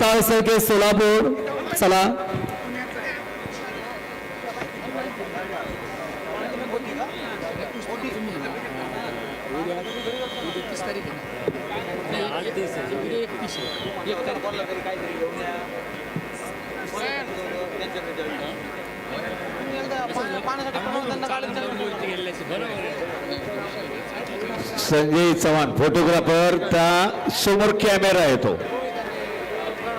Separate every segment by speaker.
Speaker 1: ताळसरके सोलापूर चला। संजय चव्हाण फोटोग्राफर त्या समोर कॅमेरा येतो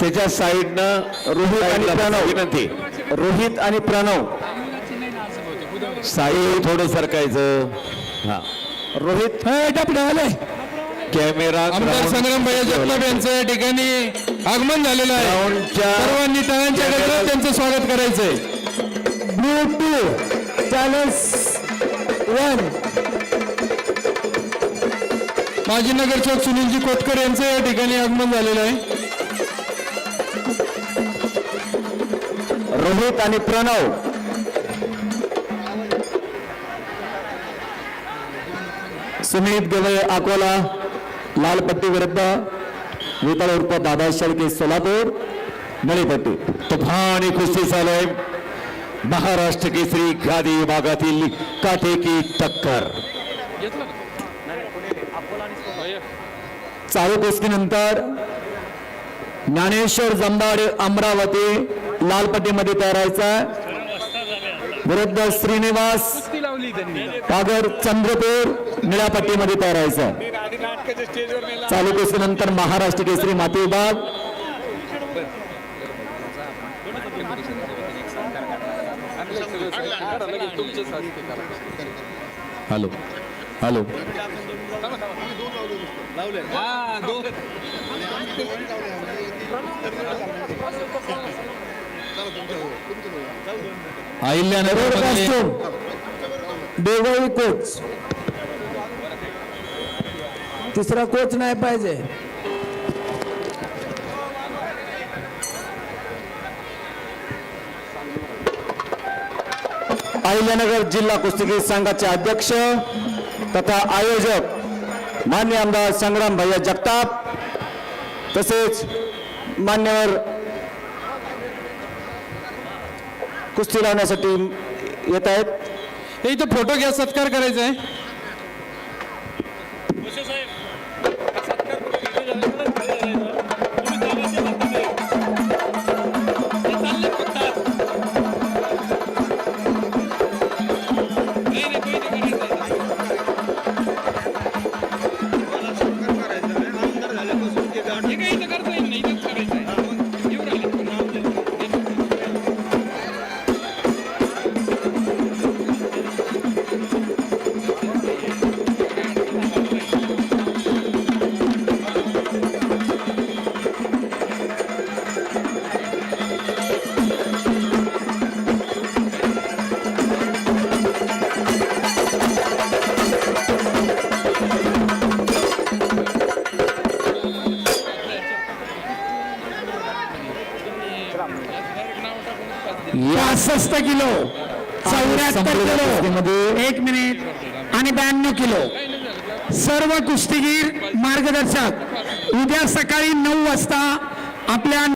Speaker 1: त्याच्या साईडनं रोहित आणि प्रणव. विनंती. रोहित आणि प्रणव. साई थोडं सरकायचं. हा. रोहित.
Speaker 2: आले
Speaker 1: कॅमेरा
Speaker 2: आमदार संग्राम भैया जगताप यांचं या ठिकाणी आगमन झालेलं आहे. सर्वांनी टाळ्यांच्या गजरात त्यांचं स्वागत करायचंय. ब्लू टू चाळीस वन माजी नगरसेवक सुनीलजी कोटकर यांचं या ठिकाणी आगमन झालेलं आहे.
Speaker 1: रोहित आणि प्रणव. सुमित गवळे अकोला लालपट्टी विरुद्ध वितळ उर्फ दादा शेळके सोलापूर नळीपट्टी तुफानी कुस्ती चालू आहे. महाराष्ट्र केसरी गादी विभागातील काठेकी टक्कर. चालू कुस्तीनंतर ज्ञानेश्वर जंबाड अमरावती लालपट्टीमध्ये व्हायचा विरुद्ध श्रीनिवास कागर चंद्रपूर निळ्या पट्टीमध्ये तयारायचा. चालू कुस्तीनंतर महाराष्ट्र केसरी माती विभाग. Hello hello. Ahilyanagar
Speaker 3: Deoli coach. तिसरा कोच नाही पाहिजे.
Speaker 1: अहिल्यानगर जिल्हा कुस्तीगीर संघाचे अध्यक्ष तथा आयोजक मान्य आमदार संग्राम भैया जगताप तसेच मान्यवर कुस्ती लावण्यासाठी येत आहेत.
Speaker 2: हे इथं फोटो घ्या सत्कार करायचा आहे.
Speaker 3: पासष्ट किलो. चौऱ्याहत्तर किलो. एक मिनिट. आणि ब्याण्णव किलो. सर्व कुस्तीगीर मार्गदर्शक. उद्या सकाळी नऊ वाजता आपल्या